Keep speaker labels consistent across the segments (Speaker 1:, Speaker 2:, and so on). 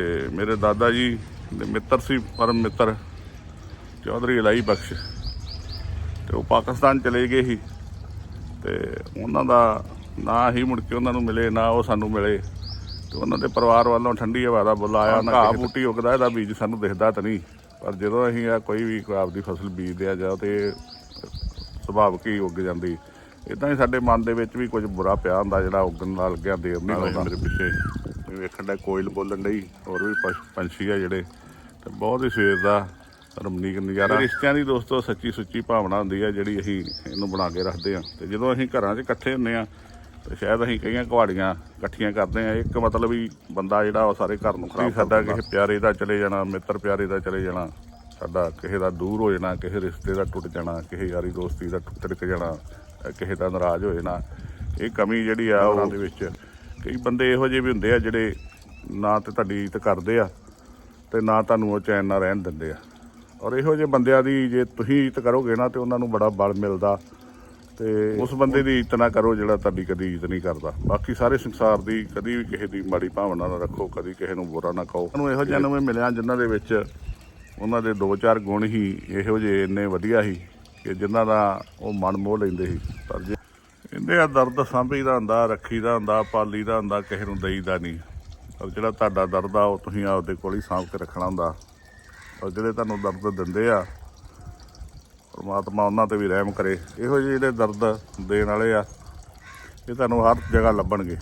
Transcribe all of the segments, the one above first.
Speaker 1: ਤੇ ਮੇਰੇ ਦਾਦਾ ਜੀ ਦੇ ਮਿੱਤਰ ਸੀ ਪਰਮ ਮਿੱਤਰ। ਚੌਧਰੀ ਇਲਾਈ ਬਖਸ਼। ਤੇ ਉਹ ਪਾਕਿਸਤਾਨ ਚਲੇ ਗਏ ਸੀ। ਤੇ ਉਹਨਾਂ ਦਾ ਨਾ ਹੀ ਮੁੜ ਕੇ ਉਹਨਾਂ ਨੂੰ ਮਿਲੇ ਨਾ ਉਹ ਸਾਨੂੰ ਮਿਲੇ। ਤੇ ਉਹਨਾਂ ਦੇ ਪਰਿਵਾਰ ਵੱਲੋਂ ਠੰਡੀ ਹਵਾ ਦਾ ਬੁੱਲਾ ਆਇਆ ਨਾ ਘਾਹ ਬੂਟੀ ਉਗਦਾ ਇਹਦਾ ਬੀਜ ਸਾਨੂੰ ਦਿਖਦਾ ਤਾਂ ਨਹੀਂ। ਪਰ ਜਦੋਂ ਅਸੀਂ ਆ ਕੋਈ ਵੀ ਕੋਈ ਆਪਦੀ ਫਸਲ ਬੀਜਦੇ ਆ ਜਾਂ ਤੇ ਸੁਭਾਵਿਕ ਹੀ ਉੱਗ ਜਾਂਦੀ ਇਦਾਂ ਹੀ ਸਾਡੇ ਮਨ ਦੇ ਵਿੱਚ ਵੀ ਕੁਝ ਬੁਰਾ ਪਿਆ ਹੁੰਦਾ ਜਿਹੜਾ ਉੱਗਣ ਨਾਲ ਲੱਗਿਆ ਦੇਰ ਲਾਉਂਦਾ ਮੇਰੇ ਪਿੱਛੇ। ਵੀ ਵੇਖਣ ਦਾ ਕੋਇਲ ਬੋਲਣ ਡਈ ਹੋਰ ਵੀ ਪੰਛੀ ਆ ਜਿਹੜੇ। ਤੇ ਬਹੁਤ ਹੀ ਸਵੇਰ ਦਾ ਰਮਣੀਕ ਨਜ਼ਾਰਾ। ਰਿਸ਼ਤਿਆਂ ਦੀ ਦੋਸਤੋ ਸੱਚੀ ਸੁੱਚੀ ਭਾਵਨਾ ਹੁੰਦੀ ਆ ਜਿਹੜੀ ਅਸੀਂ ਇਹਨੂੰ ਬਣਾ ਕੇ ਰੱਖਦੇ ਆ। ਤੇ ਜਦੋਂ ਅਸੀਂ ਘਰਾਂ 'ਚ ਇਕੱਠੇ ਹੁੰਨੇ ਆ ਤੇ ਸ਼ਾਇਦ ਅਸੀਂ ਕਈਆਂ ਕੁਹਾੜੀਆਂ ਇਕੱਠੀਆਂ ਕਰਦੇ ਆ ਇੱਕ ਮਤਲਬ ਹੀ ਬੰਦਾ ਜਿਹੜਾ ਉਹ ਸਾਰੇ ਘਰ ਨੂੰ ਖਰਾਬ ਸਾਡਾ ਕਿਸੇ ਪਿਆਰੇ ਦਾ ਚਲੇ ਜਾਣਾ ਮਿੱਤਰ ਪਿਆਰੇ ਦਾ ਚਲੇ ਜਾਣਾ ਸਾਡਾ ਕਿਸੇ ਦਾ ਦੂਰ ਹੋ ਜਾਣਾ ਕਿਸੇ ਰਿਸ਼ਤੇ ਦਾ ਟੁੱਟ ਜਾਣਾ ਕਿਸੇ ਯਾਰੀ ਦੋਸਤੀ ਦਾ ਟੁੱਟ ਜਾਣਾ ਕਿਸੇ ਦਾ ਨਾਰਾਜ਼ ਹੋ ਜਾਣਾ ਇਹ ਕਮੀ ਜਿਹੜੀ ਆ ਉਹਨਾਂ ਦੇ ਵਿੱਚ ਕਈ ਬੰਦੇ ਇਹੋ ਜਿਹੇ ਵੀ ਹੁੰਦੇ ਆ ਜਿਹੜੇ ਨਾ ਤੇ ਤੁਹਾਡੀ ਇੱਜ਼ਤ ਕਰਦੇ ਆ ਤੇ ਨਾ ਤੁਹਾਨੂੰ ਉਹ ਚੈਨ ਨਾਲ ਰਹਿਣ ਦਿੰਦੇ ਆ। ਔਰ ਇਹੋ ਜਿਹੇ ਬੰਦਿਆਂ ਦੀ ਜੇ ਤੁਸੀਂ ਇੱਜ਼ਤ ਕਰੋਗੇ ਨਾ ਤੇ ਉਹਨਾਂ ਨੂੰ ਬੜਾ ਬਲ ਮਿਲਦਾ ਤੇ ਉਸ ਬੰਦੇ ਦੀ ਇੱਜ਼ਤ ਨਾ ਕਰੋ ਜਿਹੜਾ ਤੁਹਾਡੀ ਕਦੀ ਇੱਜ਼ਤ ਨਹੀਂ ਕਰਦਾ। ਬਾਕੀ ਸਾਰੇ ਸੰਸਾਰ ਦੀ ਕਦੀ ਵੀ ਕਿਸੇ ਦੀ ਮਾੜੀ ਭਾਵਨਾ ਨਾ ਰੱਖੋ ਕਦੀ ਕਿਸੇ ਨੂੰ ਬੁਰਾ ਨਾ ਕਹੋ। ਤੁਹਾਨੂੰ ਇਹੋ ਜਿਹੇ ਨੂੰ ਮਿਲਿਆ ਜਿਨ੍ਹਾਂ ਦੇ ਵਿੱਚ ਉਹਨਾਂ ਦੇ ਦੋ ਚਾਰ ਗੁਣ ਹੀ ਇਹੋ ਜਿਹੇ ਇੰਨੇ ਵਧੀਆ ਸੀ ਕਿ ਜਿਨ੍ਹਾਂ ਦਾ ਉਹ ਮਨ ਮੋਹ ਲੈਂਦੇ ਸੀ। ਪਰ ਜੇ ਕਹਿੰਦੇ ਆ ਦਰਦ ਸਾਂਭੀ ਦਾ ਹੁੰਦਾ ਰੱਖੀ ਦਾ ਹੁੰਦਾ ਪਾਲੀ ਦਾ ਹੁੰਦਾ ਕਿਸੇ ਨੂੰ ਦੇਈਦਾ ਨਹੀਂ। ਪਰ ਜਿਹੜਾ ਤੁਹਾਡਾ ਦਰਦ ਆ ਉਹ ਤੁਸੀਂ ਆਪਦੇ ਕੋਲ ਹੀ ਸਾਂਭ ਕੇ ਰੱਖਣਾ ਹੁੰਦਾ। ਔਰ ਜਿਹੜੇ ਤੁਹਾਨੂੰ ਦਰਦ ਦਿੰਦੇ ਆ ਪਰਮਾਤਮਾ ਉਹਨਾਂ ਤੇ ਵੀ ਰਹਿਮ ਕਰੇ। ਇਹੋ ਜਿਹੇ ਜਿਹੜੇ ਦਰਦ ਦੇਣ ਵਾਲੇ ਆ ਇਹ ਤੁਹਾਨੂੰ ਹਰ ਜਗ੍ਹਾ ਲੱਭਣਗੇ।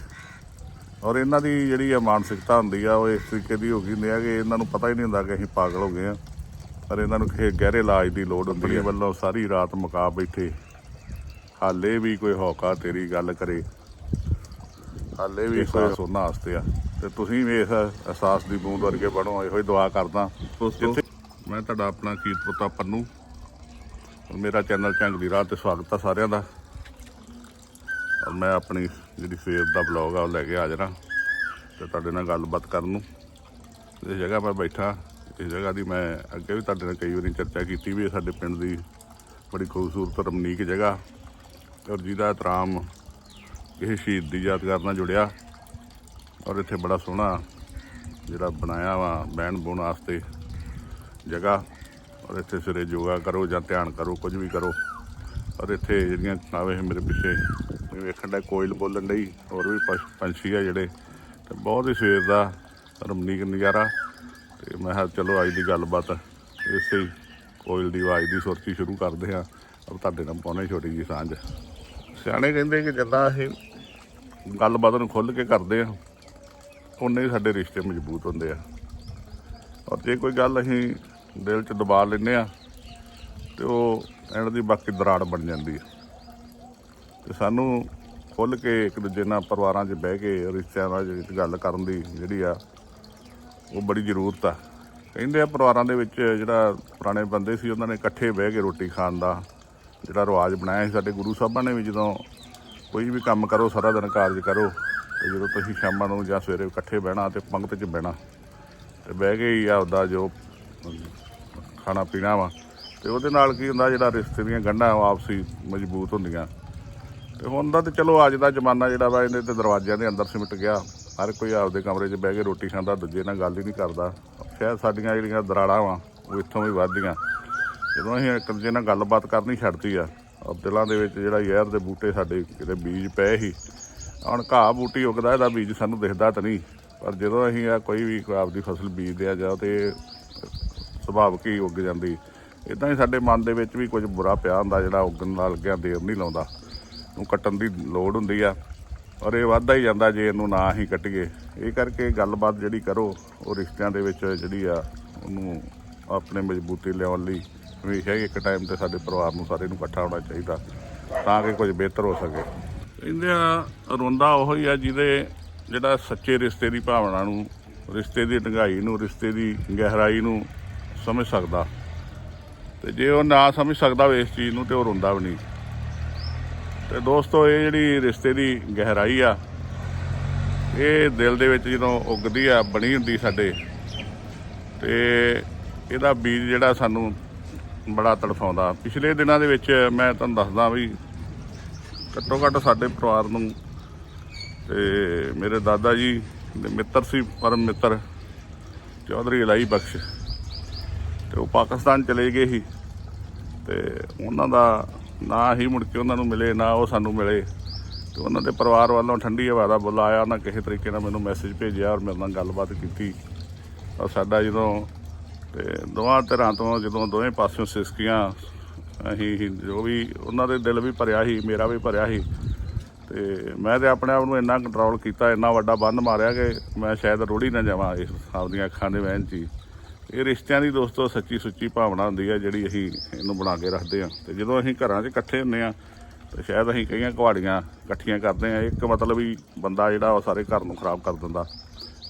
Speaker 1: ਔਰ ਇਹਨਾਂ ਦੀ ਜਿਹੜੀ ਆ ਮਾਨਸਿਕਤਾ ਹੁੰਦੀ ਆ ਉਹ ਇਸ ਤਰੀਕੇ ਦੀ ਹੋ ਗਈ ਹੁੰਦੀ ਆ ਕਿ ਇਹਨਾਂ ਨੂੰ ਪਤਾ ਹੀ ਨਹੀਂ ਹੁੰਦਾ ਕਿ ਅਸੀਂ ਪਾਗਲ ਹੋ ਗਏ ਆ। ਪਰ ਇਹਨਾਂ ਨੂੰ ਕਿਸੇ ਗਹਿਰੇ ਇਲਾਜ ਦੀ ਲੋੜ ਹੁੰਦੀ ਹੈ ਵੱਲੋਂ ਸਾਰੀ ਰਾਤ ਮੁਕਾ ਬੈਠੇ। ਹਾਲੇ ਵੀ ਕੋਈ ਹੌਕਾ ਤੇਰੀ ਗੱਲ ਕਰੇ। ਹਾਲੇ ਵੀ ਕੋਈ ਸੋਨਾ ਵਾਸਤੇ ਆ। ਤੇ ਤੁਸੀਂ ਵੀ ਇਸ ਅਹਿਸਾਸ ਦੀ ਬੂੰਦ ਵਰਗੇ ਬਣੋ ਇਹੋ ਹੀ ਦੁਆ ਕਰਦਾ। ਜਿੱਥੇ ਮੈਂ ਤੁਹਾਡਾ ਆਪਣਾ ਕੀਰਤਪੁੱਤਾ ਪੰਨੂ। ਔਰ ਮੇਰਾ ਚੈਨਲ ਝੰਗਦੀ ਰਾਹ ਤੇ ਸਵਾਗਤ ਆ ਸਾਰਿਆਂ ਦਾ। ਔਰ ਮੈਂ ਆਪਣੀ ਜਿਹੜੀ ਸਵੇਰ ਦਾ ਬਲੌਗ ਆ ਉਹ ਲੈ ਕੇ ਹਾਜ਼ਰ ਹਾਂ। ਤੇ ਤੁਹਾਡੇ ਨਾਲ ਗੱਲਬਾਤ ਕਰਨ ਨੂੰ। ਇਸ ਜਗ੍ਹਾ ਮੈਂ ਬੈਠਾ ਇਸ ਜਗ੍ਹਾ ਦੀ ਮੈਂ ਅੱਗੇ ਵੀ ਤੁਹਾਡੇ ਨਾਲ ਕਈ ਵਾਰੀ ਚਰਚਾ ਕੀਤੀ ਵੀ ਸਾਡੇ ਪਿੰਡ ਦੀ ਬੜੀ ਖੂਬਸੂਰਤ ਰਮਣੀਕ ਜਗ੍ਹਾ। ਔਰ ਜਿਹਦਾ ਇਤਰਾਮ ਇਹ ਸ਼ਹੀਦ ਦੀ ਯਾਦਗਾਰ ਨਾਲ ਜੁੜਿਆ ਔਰ ਇੱਥੇ ਬੜਾ ਸੋਹਣਾ ਜਿਹੜਾ ਬਣਾਇਆ ਵਾ ਬਹਿਣ ਬੁਣ ਵਾਸਤੇ ਜਗ੍ਹਾ। ਔਰ ਇੱਥੇ ਸਵੇਰੇ ਯੋਗਾ ਕਰੋ ਜਾਂ ਧਿਆਨ ਕਰੋ, ਕੁਝ ਵੀ ਕਰੋ। ਔਰ ਇੱਥੇ ਜਿਹੜੀਆਂ ਆਵੇ ਮੇਰੇ ਪਿੱਛੇ ਇਹ ਵੇਖਣ ਦਾ ਕੋਇਲ ਬੋਲਣ ਲਈ ਹੋਰ ਵੀ ਪਸ਼- ਪੰਛੀ ਆ ਜਿਹੜੇ। ਤੇ ਬਹੁਤ ਹੀ ਸਵੇਰ ਦਾ ਰਮਣੀਕ ਨਜ਼ਾਰਾ। ਤੇ ਮੈਂ ਕਿਹਾ ਚਲੋ ਅੱਜ ਦੀ ਗੱਲਬਾਤ ਇਸੇ ਹੀ, ਕੋਇਲ ਦੀ ਆਵਾਜ਼ ਦੀ ਸੁਰਤੀ ਸ਼ੁਰੂ ਕਰਦੇ ਹਾਂ। ਔਰ ਤੁਹਾਡੇ ਨਾਲ ਪਾਉਣੇ ਛੋਟੀ ਜੀ ਸਾਂਝ। ਸਿਆਣੇ ਕਹਿੰਦੇ ਕਿ ਜਿੱਦਾਂ ਅਸੀਂ ਗੱਲਬਾਤ ਨੂੰ ਖੁੱਲ੍ਹ ਕੇ ਕਰਦੇ ਆ, ਉਨੇ ਹੀ ਸਾਡੇ ਰਿਸ਼ਤੇ ਮਜ਼ਬੂਤ ਹੁੰਦੇ ਆ। ਔਰ ਜੇ ਕੋਈ ਗੱਲ ਅਸੀਂ ਦਿਲ 'ਚ ਦਬਾ ਲੈਂਦੇ ਆ, ਤੇ ਉਹ ਇਹਨਾਂ ਦੀ ਬਾਕੀ ਦਰਾੜ ਬਣ ਜਾਂਦੀ ਹੈ ਤੇ ਸਾਨੂੰ ਖੁੱਲ੍ਹ ਕੇ ਇੱਕ ਦੂਜੇ ਨਾਲ ਪਰਿਵਾਰਾਂ 'ਚ ਬਹਿ ਕੇ, ਰਿਸ਼ਤਿਆਂ ਨਾਲ ਜਿਹੜੀ ਗੱਲ ਕਰਨ ਦੀ ਜਿਹੜੀ ਆ, ਉਹ ਬੜੀ ਜ਼ਰੂਰਤ ਆ। ਕਹਿੰਦੇ ਆ ਪਰਿਵਾਰਾਂ ਦੇ ਵਿੱਚ ਜਿਹੜਾ ਪੁਰਾਣੇ ਬੰਦੇ ਸੀ, ਉਹਨਾਂ ਨੇ ਇਕੱਠੇ ਬਹਿ ਕੇ ਰੋਟੀ ਖਾਣ ਦਾ ਜਿਹੜਾ ਰਿਵਾਜ ਬਣਾਇਆ ਸੀ ਸਾਡੇ ਗੁਰੂ ਸਾਹਿਬਾਂ ਨੇ ਵੀ ਜਦੋਂ ਕੋਈ ਵੀ ਕੰਮ ਕਰੋ, ਸਾਰਾ ਦਿਨ ਕਾਰਜ ਕਰੋ, ਤੇ ਜਦੋਂ ਤੁਸੀਂ ਸ਼ਾਮਾਂ ਨੂੰ ਜਾਂ ਸਵੇਰੇ ਇਕੱਠੇ ਬਹਿਣਾ ਤੇ ਪੰਗਤ 'ਚ ਬਹਿਣਾ, ਤੇ ਬਹਿ ਕੇ ਹੀ ਆਪਦਾ ਜੋ ਖਾਣਾ ਪੀਣਾ ਵਾ, ਤੇ ਉਹਦੇ ਨਾਲ ਕੀ ਹੁੰਦਾ ਜਿਹੜਾ ਰਿਸ਼ਤੇ ਦੀਆਂ ਗੰਢਾਂ ਉਹ ਆਪਸੀ ਮਜ਼ਬੂਤ ਹੁੰਦੀਆਂ। ਤੇ ਹੁਣ ਦਾ ਤੇ ਚਲੋ ਅੱਜ ਦਾ ਜ਼ਮਾਨਾ ਜਿਹੜਾ ਵਾ ਇਹਦੇ ਤੇ ਦਰਵਾਜ਼ਿਆਂ ਦੇ ਅੰਦਰ ਸਿਮਟ ਗਿਆ, ਹਰ ਕੋਈ ਆਪਦੇ ਕਮਰੇ 'ਚ ਬਹਿ ਕੇ ਰੋਟੀ ਖਾਂਦਾ, ਦੂਜੇ ਨਾਲ ਗੱਲ ਹੀ ਨਹੀਂ ਕਰਦਾ। ਸ਼ਾਇਦ ਸਾਡੀਆਂ ਜਿਹੜੀਆਂ ਦਰਾੜਾਂ ਵਾ, ਉਹ ਇੱਥੋਂ ਵੀ ਵੱਧਦੀਆਂ। ਜਦੋਂ ਅਸੀਂ ਇੱਕ ਦੂਜੇ ਨਾਲ ਗੱਲਬਾਤ ਕਰਨੀ ਛੱਡਤੀ ਆ ਔਰ ਦਿਲਾਂ ਦੇ ਵਿੱਚ ਜਿਹੜਾ ਜ਼ਹਿਰ ਦੇ ਬੂਟੇ ਸਾਡੇ ਕਿਤੇ ਬੀਜ ਪਏ ਸੀ, ਹੁਣ ਘਾਹ ਬੂਟੀ ਉਗਦਾ, ਇਹਦਾ ਬੀਜ ਸਾਨੂੰ ਦਿਖਦਾ ਤਾਂ ਨਹੀਂ। ਪਰ ਜਦੋਂ ਅਸੀਂ ਆ ਕੋਈ ਵੀ ਆਪਦੀ ਫਸਲ ਬੀਜਦੇ ਆ ਜਾਂ ਤੇ ਸੁਭਾਵਿਕ ਹੀ ਉੱਗ ਜਾਂਦੀ ਇਦਾਂ ਹੀ ਸਾਡੇ ਮਨ ਦੇ ਵਿੱਚ ਵੀ ਕੁਝ ਬੁਰਾ ਪਿਆ ਹੁੰਦਾ ਜਿਹੜਾ ਉੱਗਣ ਨਾਲ ਲੱਗਿਆ ਦੇਰ ਨਹੀਂ ਲਾਉਂਦਾ। ਨੂੰ ਕੱਟਣ ਦੀ ਲੋੜ ਹੁੰਦੀ ਆ ਔਰ ਇਹ ਵੱਧਦਾ ਹੀ ਜਾਂਦਾ ਜੇ ਇਹਨੂੰ ਨਾ ਹੀ ਕੱਟੀਏ। ਇਹ ਕਰਕੇ ਗੱਲਬਾਤ ਜਿਹੜੀ ਕਰੋ, ਉਹ ਰਿਸ਼ਤਿਆਂ ਦੇ ਵਿੱਚ ਜਿਹੜੀ ਆ, ਉਹਨੂੰ ਆਪਣੇ ਮਜ਼ਬੂਤੀ ਲਿਆਉਣ ਲਈ ਹਮੇਸ਼ਾ ਹੀ ਇੱਕ ਟਾਈਮ ਤੇ ਸਾਡੇ ਪਰਿਵਾਰ ਨੂੰ ਸਾਰੇ ਨੂੰ ਇਕੱਠਾ ਹੋਣਾ ਚਾਹੀਦਾ, ਤਾਂ ਕਿ ਕੁਝ ਬਿਹਤਰ ਹੋ ਸਕੇ। ਕਹਿੰਦੇ ਆ ਰੋਂਦਾ ਉਹ ਹੀ ਆ ਜਿਹਦੇ ਜਿਹੜਾ ਸੱਚੇ ਰਿਸ਼ਤੇ ਦੀ ਭਾਵਨਾ ਨੂੰ, ਰਿਸ਼ਤੇ ਦੀ ਡੰਗਾਈ ਨੂੰ, ਰਿਸ਼ਤੇ ਦੀ ਗਹਿਰਾਈ ਨੂੰ ਸਮਝ ਸਕਦਾ। ਤੇ ਜੇ ਉਹ ਨਾ ਸਮਝ ਸਕਦਾ ਹੋਵੇ ਇਸ ਚੀਜ਼ ਨੂੰ ਤੇ ਉਹ ਰੋਂਦਾ ਵੀ ਨਹੀਂ। ਤੇ ਦੋਸਤੋ, ਇਹ ਜਿਹੜੀ ਰਿਸ਼ਤੇ ਦੀ ਗਹਿਰਾਈ ਆ, ਇਹ ਦਿਲ ਦੇ ਵਿੱਚ ਜਦੋਂ ਉੱਗਦੀ ਆ, ਬਣੀ ਹੁੰਦੀ ਸਾਡੇ, ਤੇ ਇਹਦਾ ਬੀਜ ਜਿਹੜਾ ਸਾਨੂੰ ਬੜਾ ਤੜਫਾਉਂਦਾ। ਪਿਛਲੇ ਦਿਨਾਂ ਦੇ ਵਿੱਚ ਮੈਂ ਤੁਹਾਨੂੰ ਦੱਸਦਾ ਵੀ ਘੱਟੋ ਘੱਟ ਸਾਡੇ ਪਰਿਵਾਰ ਨੂੰ ਤੇ ਮੇਰੇ ਦਾਦਾ ਜੀ ਦੇ ਮਿੱਤਰ ਸੀ, ਪਰਮ ਮਿੱਤਰ ਚੌਧਰੀ ਇਲਾਈ ਬਖਸ਼। ਤੇ ਉਹ ਪਾਕਿਸਤਾਨ ਚਲੇ ਗਏ ਸੀ ਤੇ ਉਹਨਾਂ ਦਾ ਨਾ ਹੀ ਮੁੜ ਕੇ ਉਹਨਾਂ ਨੂੰ ਮਿਲੇ, ਨਾ ਉਹ ਸਾਨੂੰ ਮਿਲੇ। ਤੇ ਉਹਨਾਂ ਦੇ ਪਰਿਵਾਰ ਵੱਲੋਂ ਠੰਡੀ ਹਵਾ ਦਾ ਬੁੱਲਾ ਆਇਆ ਉਹਨਾਂ ਕਿਸੇ ਤਰੀਕੇ ਨਾਲ ਮੈਨੂੰ ਮੈਸੇਜ ਭੇਜਿਆ ਔਰ ਮੇਰੇ ਨਾਲ ਗੱਲਬਾਤ ਕੀਤੀ। ਔਰ ਸਾਡਾ ਜਦੋਂ ਤੇ ਦੋਵਾਂ ਧਿਰਾਂ ਤੋਂ ਜਦੋਂ ਦੋਵੇਂ ਪਾਸਿਓਂ ਸਿਸਕੀਆਂ, ਅਸੀਂ ਜੋ ਵੀ ਉਹਨਾਂ ਦੇ ਦਿਲ ਵੀ ਭਰਿਆ ਸੀ, ਮੇਰਾ ਵੀ ਭਰਿਆ ਸੀ। ਤੇ ਮੈਂ ਤੇ ਆਪਣੇ ਆਪ ਨੂੰ ਇੰਨਾ ਕੰਟਰੋਲ ਕੀਤਾ, ਇੰਨਾ ਵੱਡਾ ਬੰਨ ਮਾਰਿਆ ਕਿ ਮੈਂ ਸ਼ਾਇਦ ਰੋੜੀ ਨਾ ਜਾਵਾਂ ਇਸ ਆਪਦੀਆਂ ਅੱਖਾਂ ਦੇ ਵਹਿਣ 'ਚ ਹੀ। ਇਹ ਰਿਸ਼ਤਿਆਂ ਦੀ ਦੋਸਤੋ ਸੱਚੀ ਸੁੱਚੀ ਭਾਵਨਾ ਹੁੰਦੀ ਹੈ ਜਿਹੜੀ ਅਸੀਂ ਇਹਨੂੰ ਬਣਾ ਕੇ ਰੱਖਦੇ ਹਾਂ। ਤੇ ਜਦੋਂ ਅਸੀਂ ਘਰਾਂ 'ਚ ਇਕੱਠੇ ਹੁੰਦੇ ਆ ਤੇ ਸ਼ਾਇਦ ਅਸੀਂ ਕਈਆਂ ਕੁਹਾੜੀਆਂ ਇਕੱਠੀਆਂ ਕਰਦੇ ਆ ਇੱਕ ਮਤਲਬ ਹੀ ਬੰਦਾ ਜਿਹੜਾ ਉਹ ਸਾਰੇ ਘਰ ਨੂੰ ਖਰਾਬ ਕਰ ਦਿੰਦਾ।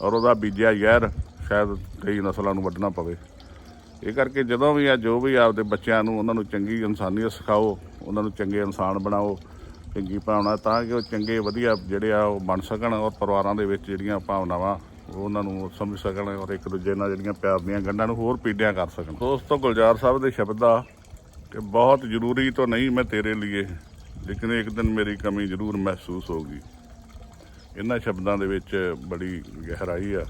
Speaker 1: ਔਰ ਉਹਦਾ ਬੀਜਿਆ ਜ਼ਹਿਰ ਸ਼ਾਇਦ ਕਈ ਨਸਲਾਂ ਨੂੰ ਵੱਢਣਾ ਪਵੇ। ਇਹ ਕਰਕੇ ਜਦੋਂ ਵੀ ਆ, ਜੋ ਵੀ ਆਪਦੇ ਬੱਚਿਆਂ ਨੂੰ ਉਹਨਾਂ ਨੂੰ ਚੰਗੀ ਇਨਸਾਨੀਅਤ ਸਿਖਾਓ, ਉਹਨਾਂ ਨੂੰ ਚੰਗੇ ਇਨਸਾਨ ਬਣਾਓ, ਚੰਗੀ ਭਾਵਨਾ ਤਾਂ ਕਿ ਉਹ ਚੰਗੇ ਵਧੀਆ ਜਿਹੜੇ ਆ ਉਹ ਬਣ ਸਕਣ ਔਰ ਪਰਿਵਾਰਾਂ ਦੇ ਵਿੱਚ ਜਿਹੜੀਆਂ ਭਾਵਨਾਵਾਂ ਉਹ ਉਹਨਾਂ ਨੂੰ ਸਮਝ ਸਕਣ ਔਰ ਇੱਕ ਦੂਜੇ ਨਾਲ ਜਿਹੜੀਆਂ ਪਿਆਰ ਦੀਆਂ ਗੰਢਾਂ ਨੂੰ ਹੋਰ ਪੀੜਿਆਂ ਕਰ ਸਕਣ। ਦੋਸਤੋ, ਗੁਲਜ਼ਾਰ ਸਾਹਿਬ ਦੇ ਸ਼ਬਦ ਆ ਕਿ ਬਹੁਤ ਜ਼ਰੂਰੀ ਤਾਂ ਨਹੀਂ ਮੈਂ ਤੇਰੇ ਲਈ ਲੇਕਿਨ ਇੱਕ ਦਿਨ ਮੇਰੀ ਕਮੀ ਜ਼ਰੂਰ ਮਹਿਸੂਸ ਹੋਗੀ ਇਹਨਾਂ ਸ਼ਬਦਾਂ ਦੇ ਵਿੱਚ ਬੜੀ ਗਹਿਰਾਈ ਆ।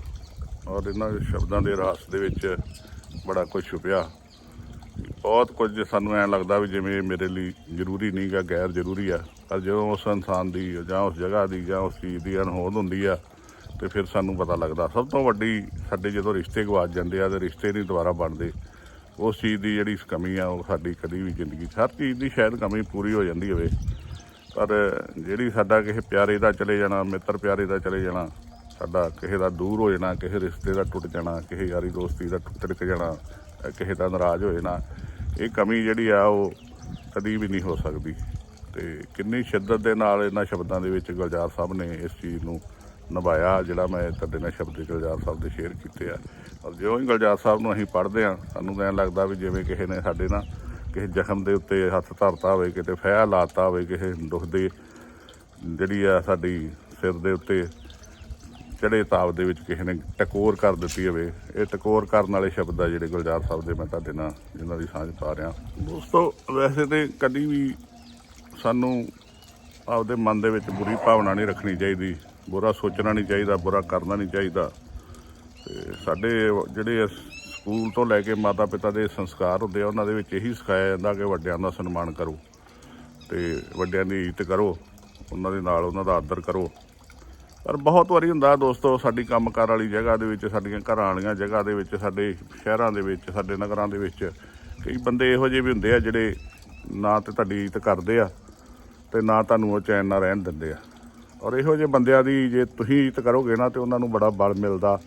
Speaker 1: ਔਰ ਇਹਨਾਂ ਸ਼ਬਦਾਂ ਦੇ ਰਾਸ ਦੇ ਵਿੱਚ ਬੜਾ ਕੁਝ ਛੁਪਿਆ। ਬਹੁਤ ਕੁਝ ਸਾਨੂੰ ਐਂ ਲੱਗਦਾ ਵੀ ਜਿਵੇਂ ਮੇਰੇ ਲਈ ਜ਼ਰੂਰੀ ਨਹੀਂਗਾ ਗੈਰ ਜ਼ਰੂਰੀ ਆ, ਪਰ ਜਦੋਂ ਉਸ ਇਨਸਾਨ ਦੀ ਜਾਂ ਉਸ ਜਗ੍ਹਾ ਦੀ ਜਾਂ ਉਸ ਚੀਜ਼ ਦੀ ਅਣਹੋਂਦ ਹੁੰਦੀ ਆ, ਤੇ ਫਿਰ ਸਾਨੂੰ ਪਤਾ ਲੱਗਦਾ। ਸਭ ਤੋਂ ਵੱਡੀ ਸਾਡੇ ਜਦੋਂ ਰਿਸ਼ਤੇ ਗਵਾਚ ਜਾਂਦੇ ਆ ਤੇ ਰਿਸ਼ਤੇ ਨਹੀਂ ਦੁਬਾਰਾ ਬਣਦੇ, ਉਸ ਚੀਜ਼ ਦੀ ਜਿਹੜੀ ਕਮੀ ਆ, ਉਹ ਸਾਡੀ ਕਦੀ ਵੀ ਜ਼ਿੰਦਗੀ 'ਚ, ਹਰ ਚੀਜ਼ ਦੀ ਸ਼ਾਇਦ ਕਮੀ ਪੂਰੀ ਹੋ ਜਾਂਦੀ ਹੋਵੇ। ਪਰ ਜਿਹੜੀ ਸਾਡਾ ਕਿਸੇ ਪਿਆਰੇ ਦਾ ਚਲੇ ਜਾਣਾ, ਮਿੱਤਰ ਪਿਆਰੇ ਦਾ ਚਲੇ ਜਾਣਾ ਸਾਡਾ ਕਿਸੇ ਦਾ ਦੂਰ ਹੋ ਜਾਣਾ ਕਿਸੇ ਰਿਸ਼ਤੇ ਦਾ ਟੁੱਟ ਜਾਣਾ, ਕਿਸੇ ਯਾਰੀ ਦੋਸਤੀ ਦਾ ਟੁੱਟ ਟਿਕ ਜਾਣਾ, ਕਿਸੇ ਦਾ ਨਾਰਾਜ਼ ਹੋ ਜਾਣਾ ਇਹ ਕਮੀ ਜਿਹੜੀ ਆ ਉਹ ਕਦੀ ਵੀ ਨਹੀਂ ਹੋ ਸਕਦੀ। ਤੇ ਕਿੰਨੀ ਸ਼ਿੱਦਤ ਦੇ ਨਾਲ ਇਹਨਾਂ ਸ਼ਬਦਾਂ ਦੇ ਵਿੱਚ ਗੁਲਜ਼ਾਰ ਸਾਹਿਬ ਨੇ ਇਸ ਚੀਜ਼ ਨੂੰ ਨਿਭਾਇਆ, ਜਿਹੜਾ ਮੈਂ ਤੁਹਾਡੇ ਨਾਲ ਸ਼ਬਦ ਗੁਲਜ਼ਾਰ ਸਾਹਿਬ ਦੇ ਸ਼ੇਅਰ ਕੀਤੇ ਆ। ਔਰ ਜਿਉਂ ਹੀ ਗੁਲਜ਼ਾਰ ਸਾਹਿਬ ਨੂੰ ਅਸੀਂ ਪੜ੍ਹਦੇ ਆ ਸਾਨੂੰ ਤਾਂ ਐਂ ਲੱਗਦਾ ਵੀ ਜਿਵੇਂ ਕਿਸੇ ਨੇ ਸਾਡੇ ਨਾਲ ਕਿਸੇ ਜ਼ਖਮ ਦੇ ਉੱਤੇ ਹੱਥ ਧਰਤਾ ਹੋਵੇ, ਕਿਤੇ ਫਹਿ ਲਾਤਾ ਹੋਵੇ, ਕਿਸੇ ਦੁੱਖ ਦੇ ਜਿਹੜੀ ਆ ਸਾਡੀ ਸਿਰ ਦੇ ਉੱਤੇ ਚੜੇ ਤਾਪ ਦੇ ਵਿੱਚ ਕਿਸੇ ਨੇ ਟਕੋਰ ਕਰ ਦਿੱਤੀ ਹੋਵੇ, ਇਹ ਟਕੋਰ ਕਰਨ ਵਾਲੇ ਸ਼ਬਦ ਆ ਜਿਹੜੇ ਗੁਲਜ਼ਾਰ ਸਾਹਿਬ ਦੇ ਮੈਂ ਤੁਹਾਡੇ ਨਾਲ, ਜਿਨ੍ਹਾਂ ਦੀ ਸਾਂਝ ਪਾ ਰਿਹਾ। ਦੋਸਤੋ, ਵੈਸੇ ਤੇ ਕਦੀ ਵੀ ਸਾਨੂੰ ਆਪਦੇ ਮਨ ਦੇ ਵਿੱਚ ਬੁਰੀ ਭਾਵਨਾ ਨਹੀਂ ਰੱਖਣੀ ਚਾਹੀਦੀ, ਬੁਰਾ ਸੋਚਣਾ ਨਹੀਂ ਚਾਹੀਦਾ, ਬੁਰਾ ਕਰਨਾ ਨਹੀਂ ਚਾਹੀਦਾ। ਤੇ ਸਾਡੇ ਜਿਹੜੇ ਸਕੂਲ ਤੋਂ ਲੈ ਕੇ ਮਾਤਾ ਪਿਤਾ ਦੇ ਸੰਸਕਾਰ ਹੁੰਦੇ ਆ, ਉਹਨਾਂ ਦੇ ਵਿੱਚ ਇਹੀ ਸਿਖਾਇਆ ਜਾਂਦਾ ਕਿ ਵੱਡਿਆਂ ਦਾ ਸਨਮਾਨ ਕਰੋ ਤੇ ਵੱਡਿਆਂ ਦੀ ਇੱਜ਼ਤ ਕਰੋ, ਉਹਨਾਂ ਦੇ ਨਾਲ ਉਹਨਾਂ ਦਾ ਆਦਰ ਕਰੋ। ਪਰ ਬਹੁਤ ਵਾਰੀ ਹੁੰਦਾ ਦੋਸਤੋ, ਸਾਡੀ ਕੰਮਕਾਰ ਵਾਲੀ ਜਗ੍ਹਾ ਦੇ ਵਿੱਚ, ਸਾਡੀਆਂ ਘਰਾਂ ਵਾਲੀਆਂ ਜਗ੍ਹਾ ਦੇ ਵਿੱਚ, ਸਾਡੇ ਸ਼ਹਿਰਾਂ ਦੇ ਵਿੱਚ, ਸਾਡੇ ਨਗਰਾਂ ਦੇ ਵਿੱਚ ਕਈ ਬੰਦੇ ਇਹੋ ਜਿਹੇ ਵੀ ਹੁੰਦੇ ਆ ਜਿਹੜੇ ਨਾ ਤੇ ਤੁਹਾਡੀ ਇੱਜ਼ਤ ਕਰਦੇ ਆ ਤੇ ਨਾ ਤੁਹਾਨੂੰ ਉਹ ਚੈਨ ਨਾਲ ਰਹਿਣ ਦਿੰਦੇ ਆ। ਔਰ ਇਹੋ ਜਿਹੇ ਬੰਦਿਆਂ ਦੀ ਜੇ ਤੁਸੀਂ ਇੱਜ਼ਤ ਕਰੋਗੇ ਨਾ ਤੇ ਉਹਨਾਂ ਨੂੰ ਬੜਾ ਬਲ ਮਿਲਦਾ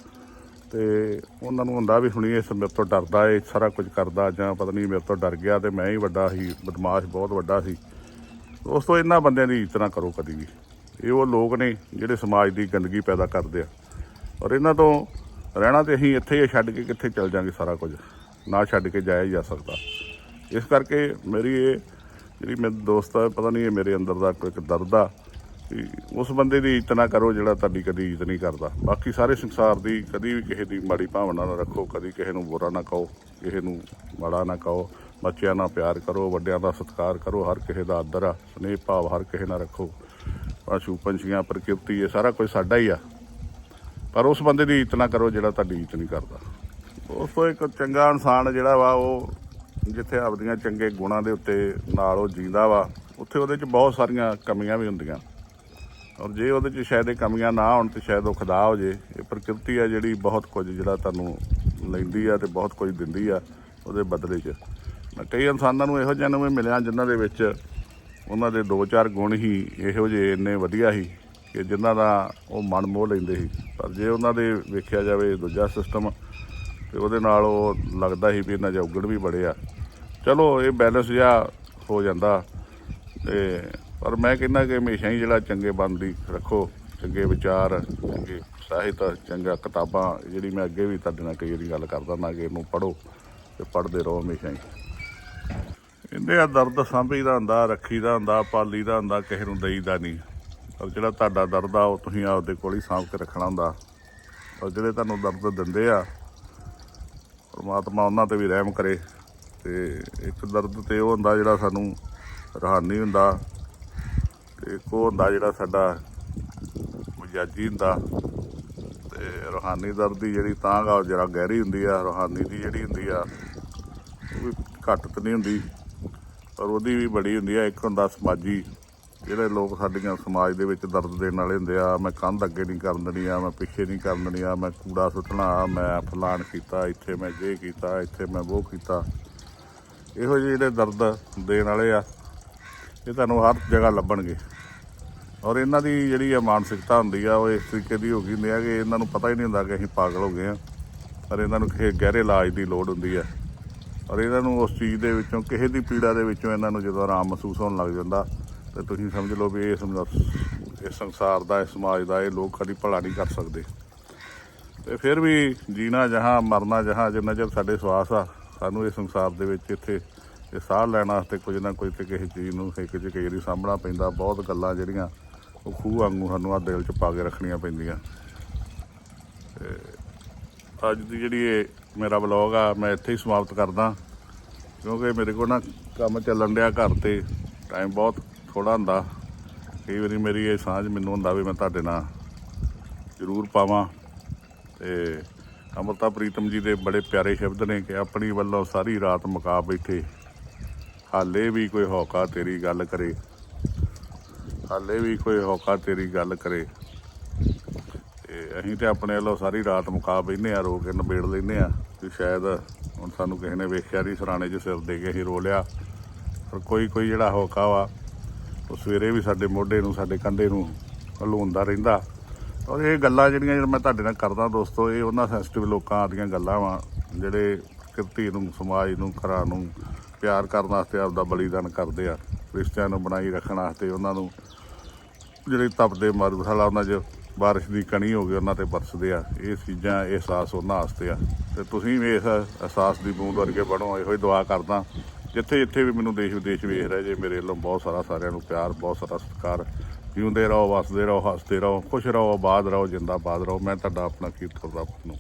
Speaker 1: ਤੇ ਉਹਨਾਂ ਨੂੰ ਹੁੰਦਾ ਵੀ ਹੁਣੀ ਇਸ ਮੇਰੇ ਤੋਂ ਡਰਦਾ ਇਹ ਸਾਰਾ ਕੁਝ ਕਰਦਾ ਜਾਂ ਪਤਾ ਨਹੀਂ ਮੇਰੇ ਤੋਂ ਡਰ ਗਿਆ ਤੇ ਮੈਂ ਹੀ ਵੱਡਾ ਸੀ, ਬਦਮਾਸ਼ ਬਹੁਤ ਵੱਡਾ ਸੀ। ਦੋਸਤੋ, ਇਹਨਾਂ ਬੰਦਿਆਂ ਦੀ ਇੱਜ਼ਤ ਨਾ ਕਰੋ ਕਦੀ ਵੀ। ਇਹ ਉਹ ਲੋਕ ਨੇ ਜਿਹੜੇ ਸਮਾਜ ਦੀ ਗੰਦਗੀ ਪੈਦਾ ਕਰਦੇ ਆ। ਔਰ ਇਹਨਾਂ ਤੋਂ ਰਹਿਣਾ ਤੇ ਅਸੀਂ ਇੱਥੇ ਹੀ ਛੱਡ ਕੇ ਕਿੱਥੇ ਚੱਲ ਜਾਾਂਗੇ ਸਾਰਾ ਕੁਝ? ਨਾ ਛੱਡ ਕੇ ਜਾਇਆ ਹੀ ਜਾ ਸਕਦਾ। ਇਸ ਕਰਕੇ ਮੇਰੀ ਇਹ ਜਿਹੜੀ ਮੇਰੇ ਦੋਸਤ ਆ, ਪਤਾ ਨਹੀਂ ਇਹ ਮੇਰੇ ਅੰਦਰ ਦਾ ਕੋਈ ਇੱਕ ਦਰਦ ਆ ਕਿ ਉਸ ਬੰਦੇ ਦੀ ਇੱਜ਼ਤ ਨਾ ਕਰੋ ਜਿਹੜਾ ਤੁਹਾਡੀ ਕਦੀ ਇੱਜ਼ਤ ਨਹੀਂ ਕਰਦਾ। ਬਾਕੀ ਸਾਰੇ ਸੰਸਾਰ ਦੀ ਕਦੀ ਵੀ ਕਿਸੇ ਦੀ ਮਾੜੀ ਭਾਵਨਾ ਨਾ ਰੱਖੋ, ਕਦੀ ਕਿਸੇ ਨੂੰ ਬੁਰਾ ਨਾ ਕਹੋ, ਕਿਸੇ ਨੂੰ ਮਾੜਾ ਨਾ ਕਹੋ। ਬੱਚਿਆਂ ਨਾਲ ਪਿਆਰ ਕਰੋ, ਵੱਡਿਆਂ ਦਾ ਸਤਿਕਾਰ ਕਰੋ, ਹਰ ਕਿਸੇ ਦਾ ਆਦਰ ਆ, ਸਨੇਹ ਭਾਵ ਹਰ ਕਿਸੇ ਨਾਲ ਰੱਖੋ। ਪਸ਼ੂ ਪੰਛੀਆਂ, ਪ੍ਰਕਿਰਤੀ, ਇਹ ਸਾਰਾ ਕੁਝ ਸਾਡਾ ਹੀ ਆ। ਪਰ ਉਸ ਬੰਦੇ ਦੀ ਇੱਜ਼ਤ ਨਾ ਕਰੋ ਜਿਹੜਾ ਤੁਹਾਡੀ ਇੱਜ਼ਤ ਨਹੀਂ ਕਰਦਾ। ਉਸ ਤੋਂ ਇੱਕ ਚੰਗਾ ਇਨਸਾਨ ਜਿਹੜਾ ਵਾ, ਉਹ ਜਿੱਥੇ ਆਪਦੀਆਂ ਚੰਗੇ ਗੁਣਾਂ ਦੇ ਉੱਤੇ ਨਾਲ ਉਹ ਜੀਂਦਾ ਵਾ, ਉੱਥੇ ਉਹਦੇ 'ਚ ਬਹੁਤ ਸਾਰੀਆਂ ਕਮੀਆਂ ਵੀ ਹੁੰਦੀਆਂ। ਔਰ ਜੇ ਉਹਦੇ 'ਚ ਸ਼ਾਇਦ ਇਹ ਕਮੀਆਂ ਨਾ ਹੋਣ ਤੇ ਸ਼ਾਇਦ ਉਹ ਖੁਦਾ ਹੋ ਜੇ। ਇਹ ਪ੍ਰਕਿਰਤੀ ਆ ਜਿਹੜੀ ਬਹੁਤ ਕੁਝ ਜਿਹੜਾ ਤੁਹਾਨੂੰ ਲੈਂਦੀ ਆ ਤੇ ਬਹੁਤ ਕੁਝ ਦਿੰਦੀ ਆ ਉਹਦੇ ਬਦਲੇ 'ਚ। ਮੈਂ ਕਈ ਇਨਸਾਨਾਂ ਨੂੰ ਇਹੋ ਜਿਹੇ ਨੂੰ ਵੀ ਮਿਲਿਆ ਜਿਨ੍ਹਾਂ ਦੇ ਵਿੱਚ ਉਹਨਾਂ ਦੇ ਦੋ ਚਾਰ ਗੁਣ ਹੀ ਇਹੋ ਜਿਹੇ ਇੰਨੇ ਵਧੀਆ ਸੀ ਕਿ ਜਿਨ੍ਹਾਂ ਦਾ ਉਹ ਮਨ ਮੋਹ ਲੈਂਦੇ ਸੀ। ਪਰ ਜੇ ਉਹਨਾਂ ਦੇ ਵੇਖਿਆ ਜਾਵੇ ਦੂਜਾ ਸਿਸਟਮ ਤੇ ਉਹਦੇ ਨਾਲ ਉਹ ਲੱਗਦਾ ਸੀ ਵੀ ਇਹਨਾਂ 'ਚ ਔਗਣ ਵੀ ਬੜੇ ਆ। ਚਲੋ, ਇਹ ਬੈਲੈਂਸ ਜਿਹਾ ਹੋ ਜਾਂਦਾ। ਤੇ ਪਰ ਮੈਂ ਕਹਿੰਦਾ ਕਿ ਹਮੇਸ਼ਾ ਹੀ ਜਿਹੜਾ ਚੰਗੇ ਬੰਦੀ ਰੱਖੋ, ਚੰਗੇ ਵਿਚਾਰ, ਚੰਗੇ ਸਾਹਿਤ, ਚੰਗਾ ਕਿਤਾਬਾਂ, ਜਿਹੜੀ ਮੈਂ ਅੱਗੇ ਵੀ ਤੁਹਾਡੇ ਨਾਲ ਕਈ ਵਾਰੀ ਗੱਲ ਕਰਦਾ, ਨਾ ਕਿ ਇਹਨੂੰ ਪੜੋ ਤੇ ਪੜ੍ਹਦੇ ਰਹੋ ਹਮੇਸ਼ਾ ਹੀ। ਕਹਿੰਦੇ ਆ ਦਰਦ ਸਾਂਭੀ ਦਾ ਹੁੰਦਾ ਰੱਖੀ ਦਾ ਹੁੰਦਾ ਪਾਲੀ ਦਾ ਹੁੰਦਾ, ਕਿਸੇ ਨੂੰ ਦੇਈਦਾ ਨਹੀਂ। ਪਰ ਜਿਹੜਾ ਤੁਹਾਡਾ ਦਰਦ ਆ, ਉਹ ਤੁਸੀਂ ਆਪਦੇ ਕੋਲ ਹੀ ਸਾਂਭ ਕੇ ਰੱਖਣਾ ਹੁੰਦਾ। ਔਰ ਜਿਹੜੇ ਤੁਹਾਨੂੰ ਦਰਦ ਦਿੰਦੇ ਆ, ਪਰਮਾਤਮਾ ਉਹਨਾਂ ਤੇ ਵੀ ਰਹਿਮ ਕਰੇ। ਤੇ ਇੱਕ ਦਰਦ ਤੇ ਉਹ ਹੁੰਦਾ ਜਿਹੜਾ ਸਾਨੂੰ ਰਹਾਨੀ ਹੁੰਦਾ। ਤੇ ਇੱਕ ਉਹ ਹੁੰਦਾ ਜਿਹੜਾ ਸਾਡਾ ਮਜਾਜੀ ਹੁੰਦਾ। ਤੇ ਰੋਹਾਨੀ ਦਰਦ ਦੀ ਜਿਹੜੀ ਤਾਂ ਆ, ਉਹ ਜਰਾ ਗਹਿਰੀ ਹੁੰਦੀ ਆ। ਰੋਹਾਨੀ ਦੀ ਜਿਹੜੀ ਹੁੰਦੀ ਆ, ਉਹ ਵੀ ਘੱਟ ਤਾਂ ਨਹੀਂ ਹੁੰਦੀ। ਪਰ ਉਹਦੀ ਵੀ ਬੜੀ ਹੁੰਦੀ ਆ, ਇੱਕ ਹੁੰਦਾ ਸਮਾਜੀ, ਜਿਹੜੇ ਲੋਕ ਸਾਡੀਆਂ ਸਮਾਜ ਦੇ ਵਿੱਚ ਦਰਦ ਦੇਣ ਵਾਲੇ ਹੁੰਦੇ ਆ, ਮੈਂ ਕੰਧ ਅੱਗੇ ਨਹੀਂ ਕਰਨ ਦੇਣੀ ਆ, ਮੈਂ ਪਿੱਛੇ ਨਹੀਂ ਕਰਨ ਦੇਣੀ ਆ, ਮੈਂ ਕੂੜਾ ਸੁੱਟਣਾ, ਮੈਂ ਫਲਾਣ ਕੀਤਾ, ਇੱਥੇ ਮੈਂ ਜੇ ਕੀਤਾ, ਇੱਥੇ ਮੈਂ ਉਹ ਕੀਤਾ। ਇਹੋ ਜਿਹੇ ਜਿਹੜੇ ਦਰਦ ਦੇਣ ਵਾਲੇ ਆ, ਇਹ ਤੁਹਾਨੂੰ ਹਰ ਜਗ੍ਹਾ ਲੱਭਣਗੇ। ਔਰ ਇਹਨਾਂ ਦੀ ਜਿਹੜੀ ਆ ਮਾਨਸਿਕਤਾ ਹੁੰਦੀ ਆ, ਉਹ ਇਸ ਤਰੀਕੇ ਦੀ ਹੋ ਗਈ ਹੁੰਦੀ ਆ ਕਿ ਇਹਨਾਂ ਨੂੰ ਪਤਾ ਹੀ ਨਹੀਂ ਹੁੰਦਾ ਕਿ ਅਸੀਂ ਪਾਗਲ ਹੋ ਗਏ ਆ, ਪਰ ਇਹਨਾਂ ਨੂੰ ਕਿਸੇ ਗਹਿਰੇ ਇਲਾਜ ਦੀ ਲੋੜ ਹੁੰਦੀ ਆ। ਔਰ ਇਹਨਾਂ ਨੂੰ ਉਸ ਚੀਜ਼ ਦੇ ਵਿੱਚੋਂ, ਕਿਸੇ ਦੀ ਪੀੜਾ ਦੇ ਵਿੱਚੋਂ ਇਹਨਾਂ ਨੂੰ ਜਦੋਂ ਆਰਾਮ ਮਹਿਸੂਸ ਹੋਣ ਲੱਗ ਜਾਂਦਾ, ਤੇ ਤੁਸੀਂ ਸਮਝ ਲਓ ਵੀ ਇਹ ਸਮਝ ਇਸ ਸੰਸਾਰ ਦਾ ਇਸ ਸਮਾਜ ਦਾ, ਇਹ ਲੋਕ ਕਦੀ ਭਲਾ ਨਹੀਂ ਕਰ ਸਕਦੇ। ਤੇ ਫਿਰ ਵੀ ਜੀਣਾ ਜਹਾਂ, ਮਰਨਾ ਜਹਾਂ, ਜਿੰਨਾ ਚਿਰ ਸਾਡੇ ਸਵਾਸ ਆ, ਸਾਨੂੰ ਇਸ ਸੰਸਾਰ ਦੇ ਵਿੱਚ ਇੱਥੇ ਇਹ ਸਾਹ ਲੈਣ ਵਾਸਤੇ ਕੁਝ ਨਾ ਕੁਝ ਤੇ ਕਿਸੇ ਚੀਜ਼ ਨੂੰ ਇੱਕ ਚ ਕਈ ਸਾਹਮਣਾ ਪੈਂਦਾ। ਬਹੁਤ ਗੱਲਾਂ ਜਿਹੜੀਆਂ ਉਹ ਖੂਹ ਵਾਂਗੂ ਸਾਨੂੰ ਆ ਦਿਲ ਚ ਪਾ ਕੇ ਰੱਖਣੀਆਂ ਪੈਂਦੀਆਂ। ਤੇ ਅੱਜ ਦੀ ਜਿਹੜੀ ਇਹ ਮੇਰਾ ਵਲੌਗ ਆ, ਮੈਂ ਇੱਥੇ ਹੀ ਸਮਾਪਤ ਕਰਦਾ। ਕਿਉਂਕਿ ਮੇਰੇ ਕੋਲ ਨਾ ਕੰਮ ਚੱਲਣ ਡਿਆ ਘਰ ਤੇ ਟਾਈਮ ਬਹੁਤ ਥੋੜਾ ਹੁੰਦਾ। ਕਈ ਵਾਰੀ ਮੇਰੀ ਇਹ ਸਾਂਝ ਮੈਨੂੰ ਹੁੰਦਾ ਵੀ ਮੈਂ ਤੁਹਾਡੇ ਨਾਲ ਜ਼ਰੂਰ ਪਾਵਾਂ। ਤੇ ਅਮਰਤਾ ਪ੍ਰੀਤਮ ਜੀ ਦੇ ਬੜੇ ਪਿਆਰੇ ਸ਼ਬਦ ਨੇ ਕਿ ਆਪਣੀ ਵੱਲੋਂ ਸਾਰੀ ਰਾਤ ਮੁਕਾ ਬੈਠੇ। ਹਾਲੇ ਵੀ ਕੋਈ ਹੌਕਾ ਤੇਰੀ ਗੱਲ ਕਰੇ। ਹਾਲੇ ਵੀ ਕੋਈ ਹੌਕਾ ਤੇਰੀ ਗੱਲ ਕਰੇ। ਅਸੀਂ ਤੇ ਆਪਣੇ ਵੱਲੋਂ ਸਾਰੀ ਰਾਤ ਮੁਕਾ ਬੈਨੇ ਆ, ਰੋ ਕੇ ਨਿਬੇੜ ਲੈਨੇ ਆ। ਕਿ ਸ਼ਾਇਦ ਹੁਣ ਸਾਨੂੰ ਕਿਸੇ ਨੇ ਵੇਖਿਆ ਨਹੀਂ ਸਰਾਣੇ 'ਚ ਸਿਰ ਦੇ ਕੇ ਅਸੀਂ ਰੋ ਲਿਆ। ਪਰ ਕੋਈ ਕੋਈ ਜਿਹੜਾ ਹੋਕਾ ਵਾ, ਉਹ ਸਵੇਰੇ ਵੀ ਸਾਡੇ ਮੋਢੇ ਨੂੰ, ਸਾਡੇ ਕੰਧੇ ਨੂੰ ਹਲੂੰਦਾ ਰਹਿੰਦਾ। ਔਰ ਇਹ ਗੱਲਾਂ ਜਿਹੜੀਆਂ ਜਿਹੜਾ ਮੈਂ ਤੁਹਾਡੇ ਨਾਲ ਕਰਦਾ ਦੋਸਤੋ, ਇਹ ਉਹਨਾਂ ਸੈਂਸਿਟਿਵ ਲੋਕਾਂ ਦੀਆਂ ਗੱਲਾਂ ਵਾ, ਜਿਹੜੇ ਕਿਰਤੀ ਨੂੰ, ਸਮਾਜ ਨੂੰ, ਘਰਾਂ ਨੂੰ ਪਿਆਰ ਕਰਨ ਵਾਸਤੇ ਆਪਦਾ ਬਲੀਦਾਨ ਕਰਦੇ ਆ। ਰਿਸ਼ਤਿਆਂ ਨੂੰ ਬਣਾਈ ਰੱਖਣ ਵਾਸਤੇ ਉਹਨਾਂ ਨੂੰ ਜਿਹੜੇ ਤਪਦੇ ਮਰੂਥਲਾ ਉਹਨਾਂ 'ਚ ਬਾਰਿਸ਼ ਦੀ ਕਣੀ ਹੋ ਗਈ, ਉਹਨਾਂ ਤੇ ਬਰਸਦੇ ਆ। ਇਹ ਚੀਜ਼ਾਂ, ਇਹ ਅਹਿਸਾਸ ਉਹਨਾਂ ਵਾਸਤੇ ਆ। ਤੇ ਤੁਸੀਂ ਵੀ ਇਸ ਅਹਿਸਾਸ ਦੀ ਬੂੰਦ ਵਰਗੇ ਬਣੋ, ਇਹੋ ਹੀ ਦੁਆ ਕਰਦਾ। ਜਿੱਥੇ ਜਿੱਥੇ ਵੀ ਮੈਨੂੰ ਦੇਸ਼ ਵਿਦੇਸ਼ ਵੇਖ ਰਹੇ, ਜੇ ਮੇਰੇ ਵੱਲੋਂ ਬਹੁਤ ਸਾਰਾ ਸਾਰਿਆਂ ਨੂੰ ਪਿਆਰ, ਬਹੁਤ ਸਾਰਾ ਸਤਿਕਾਰ, ਜਿਉਂਦੇ ਰਹੋ, ਵਸਦੇ ਰਹੋ, ਹੱਸਦੇ ਰਹੋ, ਖੁਸ਼ ਰਹੋ, ਆਬਾਦ ਰਹੋ, ਜਿੰਦਾਬਾਦ ਰਹੋ। ਮੈਂ ਤੁਹਾਡਾ ਆਪਣਾ ਕੀਰਤ ਕਰਦਾ ਨੂੰ